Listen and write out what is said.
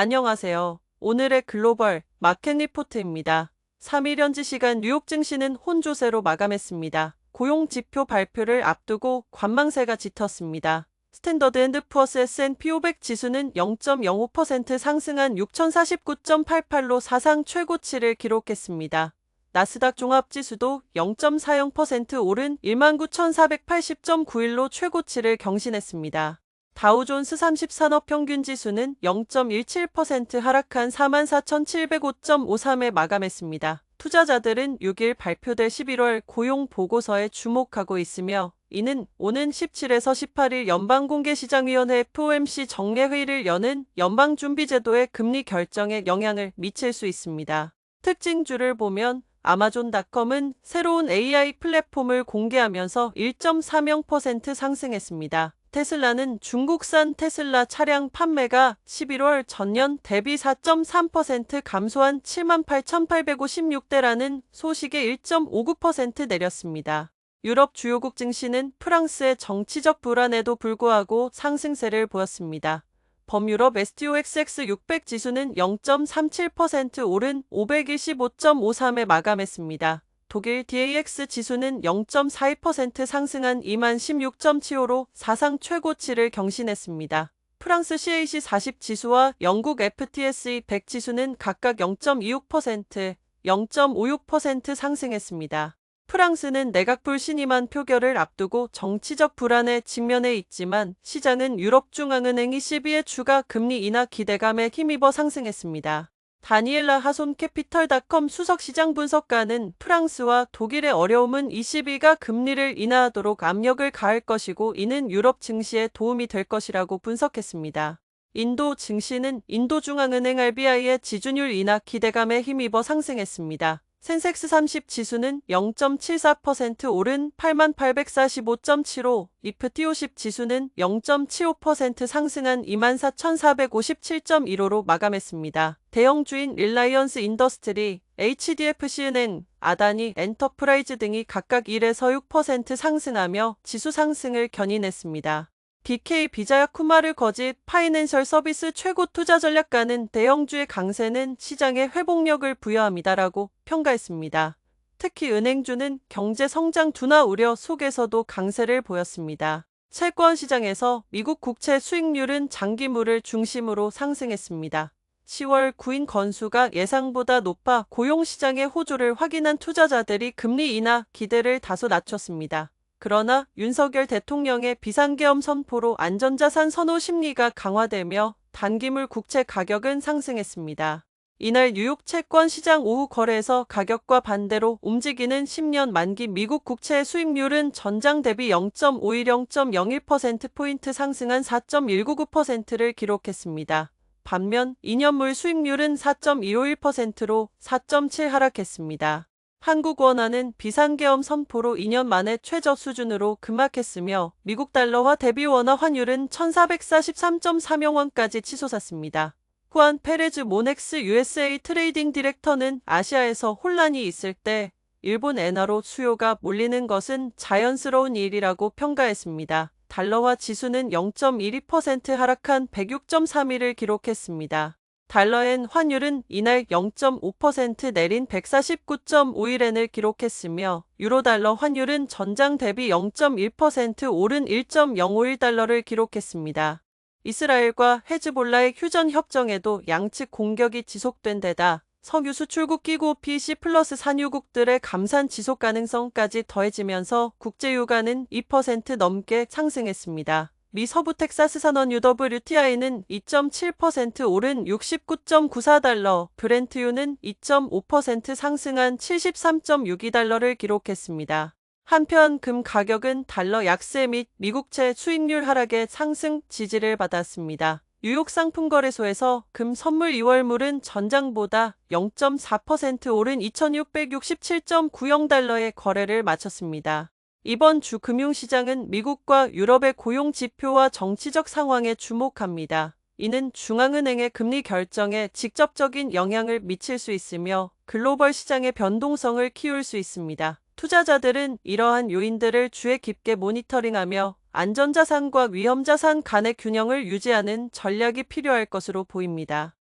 안녕하세요. 오늘의 글로벌 마켓 리포트입니다. 3일 현지 시간 뉴욕 증시는 혼조세로 마감했습니다. 고용 지표 발표를 앞두고 관망세가 짙었습니다. 스탠더드 앤드 푸어스 S&P 500 지수는 0.05% 상승한 6049.88로 사상 최고치를 기록했습니다. 나스닥 종합지수도 0.40% 오른 19,480.91로 최고치를 경신했습니다. 다우존스 30 산업 평균 지수는 0.17% 하락한 44,705.53에 마감했습니다. 투자자들은 6일 발표될 11월 고용 보고서에 주목하고 있으며 이는 오는 17에서 18일 연방공개시장위원회 FOMC 정례회의를 여는 연방준비제도의 금리 결정에 영향을 미칠 수 있습니다. 특징주를 보면 아마존닷컴은 새로운 AI 플랫폼을 공개하면서 1.30% 상승했습니다. 테슬라는 중국산 테슬라 차량 판매가 11월 전년 대비 4.3% 감소한 78,856대라는 소식에 1.59% 내렸습니다. 유럽 주요국 증시는 프랑스의 정치적 불안에도 불구하고 상승세를 보였습니다. 범유럽 STOXX 600 지수는 0.37% 오른 515.53에 마감했습니다. 독일 DAX 지수는 0.42% 상승한 216.75로 사상 최고치를 경신했습니다. 프랑스 CAC 40 지수와 영국 FTSE 100 지수는 각각 0.26%, 0.56% 상승했습니다. 프랑스는 내각 불 신임한 표결을 앞두고 정치적 불안에 직면해 있지만 시장은 유럽중앙은행 ECB의 추가 금리 인하 기대감에 힘입어 상승했습니다. 다니엘라 하손 캐피털닷컴 수석시장 분석가는 프랑스와 독일의 어려움은 ECB가 금리를 인하하도록 압력을 가할 것이고 이는 유럽 증시에 도움이 될 것이라고 분석했습니다. 인도 증시는 인도중앙은행 RBI의 지준율 인하 기대감에 힘입어 상승했습니다. 센섹스 30 지수는 0.74% 오른 8845.75, 리프티 50 지수는 0.75% 상승한 24,457.15로 마감했습니다. 대형주인 릴라이언스 인더스트리, HDFC은행, 아다니, 엔터프라이즈 등이 각각 1에서 6% 상승하며 지수 상승을 견인했습니다. BK 비자야 쿠마르 거짓 파이낸셜 서비스 최고 투자 전략가는 대형주의 강세는 시장에 회복력을 부여합니다라고 평가했습니다. 특히 은행주는 경제 성장 둔화 우려 속에서도 강세를 보였습니다. 채권 시장에서 미국 국채 수익률은 장기물을 중심으로 상승했습니다. 10월 구인 건수가 예상보다 높아 고용 시장의 호조를 확인한 투자자들이 금리 인하 기대를 다소 낮췄습니다. 그러나 윤석열 대통령의 비상계엄 선포로 안전자산 선호 심리가 강화되며 단기물 국채 가격은 상승했습니다. 이날 뉴욕 채권 시장 오후 거래에서 가격과 반대로 움직이는 10년 만기 미국 국채 수익률은 전장 대비 0.51 0.01%포인트 상승한 4.199%를 기록했습니다. 반면 2년물 수익률은 4.251%로 4.7 하락했습니다. 한국 원화는 비상계엄 선포로 2년 만에 최저 수준으로 급락했으며 미국 달러와 대비 원화 환율은 1443.3영원까지 치솟았습니다. 후안 페레즈 모넥스 USA 트레이딩 디렉터는 아시아에서 혼란이 있을 때 일본 엔화로 수요가 몰리는 것은 자연스러운 일이라고 평가했습니다. 달러화 지수는 0.12% 하락한 106.31을 기록했습니다. 달러엔 환율은 이날 0.5% 내린 149.51엔을 기록했으며 유로달러 환율은 전장 대비 0.1% 오른 1.051달러를 기록했습니다. 이스라엘과 헤즈볼라의 휴전 협정에도 양측 공격이 지속된 데다 석유 수출국 끼고 PC 플러스 산유국들의 감산 지속 가능성까지 더해지면서 국제유가는 2% 넘게 상승했습니다. 미 서부 텍사스 산원 UWTI는 2.7% 오른 69.94달러, 브렌트유는 2.5% 상승한 73.62달러를 기록했습니다. 한편 금 가격은 달러 약세 및 미국채 수익률 하락의 상승 지지를 받았습니다. 뉴욕 상품거래소에서 금 선물 2월물은 전장보다 0.4% 오른 2667.90달러의 거래를 마쳤습니다. 이번 주 금융시장은 미국과 유럽의 고용 지표와 정치적 상황에 주목합니다. 이는 중앙은행의 금리 결정에 직접적인 영향을 미칠 수 있으며 글로벌 시장의 변동성을 키울 수 있습니다. 투자자들은 이러한 요인들을 주의 깊게 모니터링하며 안전자산과 위험자산 간의 균형을 유지하는 전략이 필요할 것으로 보입니다.